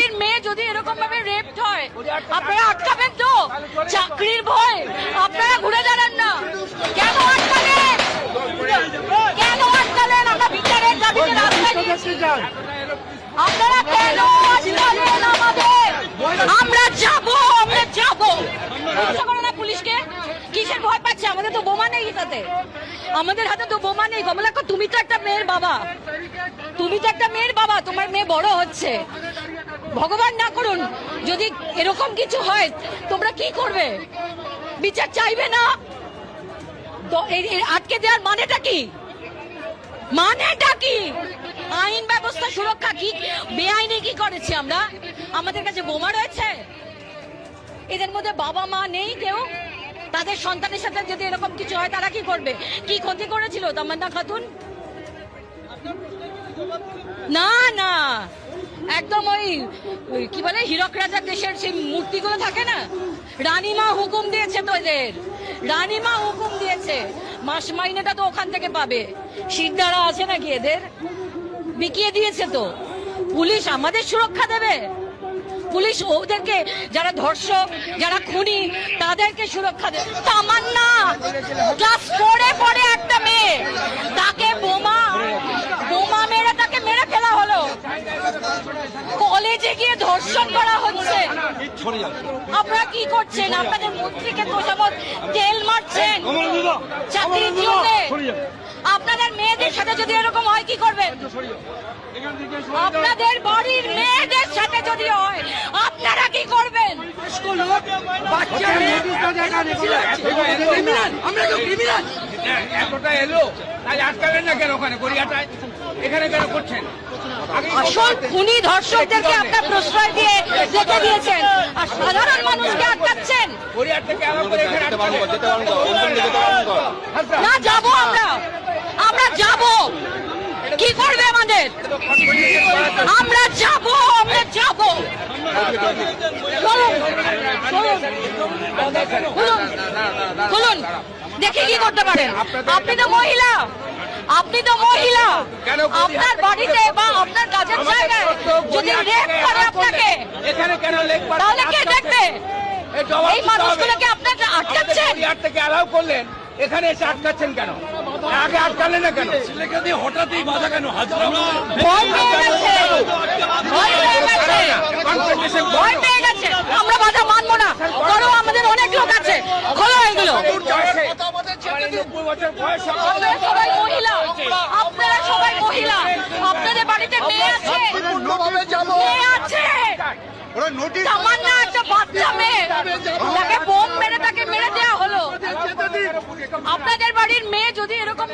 বাড়ির মেয়ে যদি এরকম ভাবে রেপড হয় আপনারা আটকাবেন তো চাকরির ভয় আপনারা ঘুরে দাঁড়ান না কেন আটকালেন কেন আটকালেন আমরা বিচারের দাবিতে রাস্তায় আপনারা কেন আটকালেন আমাদের আমরা যাব আমরা যাব পুলিশকে কিসের ভয় পাচ্ছে আমাদের তো বোমা নেই তাতে আমাদের হাতে তো বোমা নেই কমলাক্ষ তুমি তো একটা মেয়ের বাবা তুমি তো একটা মেয়ের বাবা তোমার মেয়ে বড় হচ্ছে ভগবান না করুন। যদি এরকম কিছু হয়, তোমরা কি করবে? বিচার চাইবে না? আটকে দেওয়ার মানেটা কি? মানেটা কি? আইন ব্যবস্থা সুরক্ষা কি, বেআইনি কি করেছি আমরা? আমাদের কাছে বোমা রয়েছে? এদের মধ্যে বাবা মা নেই কেউ? তাদের সন্তানের সাথে যদি এরকম কিছু হয়, তারা কি করবে? কি ক্ষতি করেছিল? তামান্না খাতুন? না না একদম ওই কি বলে, হীরক রাজার দেশের সেই মূর্তিগুলো থাকে না? রানীমা হুকুম দিয়েছে তো এদের। রানীমা হুকুম দিয়েছে। মাস মাইনেটা তো ওখান থেকে পাবে। সিদ্ধারা আছে নাকি এদের? বিকিয়ে দিয়েছে তো। পুলিশ আমাদের সুরক্ষা দেবে। পুলিশ ওদেরকে, যারা ধর্ষক, যারা খুনি, তাদেরকে সুরক্ষা দেবে তামান্না ফোরে পড়ে একটা মেয়ে তাকে বোমা বোমা মেরে তাকে মেরে ফেলা হলো কলেজে গিয়ে ধর্ষণ করা হচ্ছে। আপনারা কি করছেন? আপনাদের মন্ত্রীকে তোষামত তেল মারছেন। চাকরির জন্য আপনাদের মেয়েদের সাথে যদি এরকম হয় কি করবেন? আপনাদের বাড়ির মেয়েদের সাথে যদি হয় আপনারা কি করবেন? আমরা তো ক্রিমিনাল এতটা এলো। তাই আটকালেন না কেন ওখানে? গড়িয়াটায়? এখানে কেন করছেন? আসল খুনি ধর্ষকদেরকে আপনার প্রশ্রয় দিয়ে রেখে দিয়েছেন আর সাধারণ মানুষকে আটকাচ্ছেন। না যাব আমরা আমরা যাব কি করবে আমাদের আমরা যাব আমরা যাব খুলুন খুলুন দেখি কি করতে পারেন। আপনি তো মহিলা। আপনি তো মহিলা। আপনার বাড়িতে বা আপনার কাজের জায়গায় যদি রেপ করে আপনাকে এখানে কেন তাহলে কে দেখবে? এই। মানুষগুলোকে আপনাকে আটকাচ্ছেন? থেকে অ্যালাউ করলেন এখানে এসে আটকাচ্ছেন কেন? আগে আটকালেন না কেন? হঠাৎই বাধা কেন? হাজার ভয় পেয়ে গেছে। ভয় পেয়ে গেছে কনফ্রন্টেশন ভয় পেয়ে গেছে আমরা বাধা মানবো না করো আমাদের অনেক লোক আছে খোলো এগুলো নব্বই বছর বয়স আপনারা সবাই মহিলা। আপনারা সবাই মহিলা। আপনাদের বাড়িতে মেয়ে আছে? মেয়ে আছে? তামান্না একটা বাচ্চা মেয়ে। তাকে বোম মেরে তাকে মেরে দেওয়া হলো। আপনাদের বাড়ির মেয়ে যদি এরকম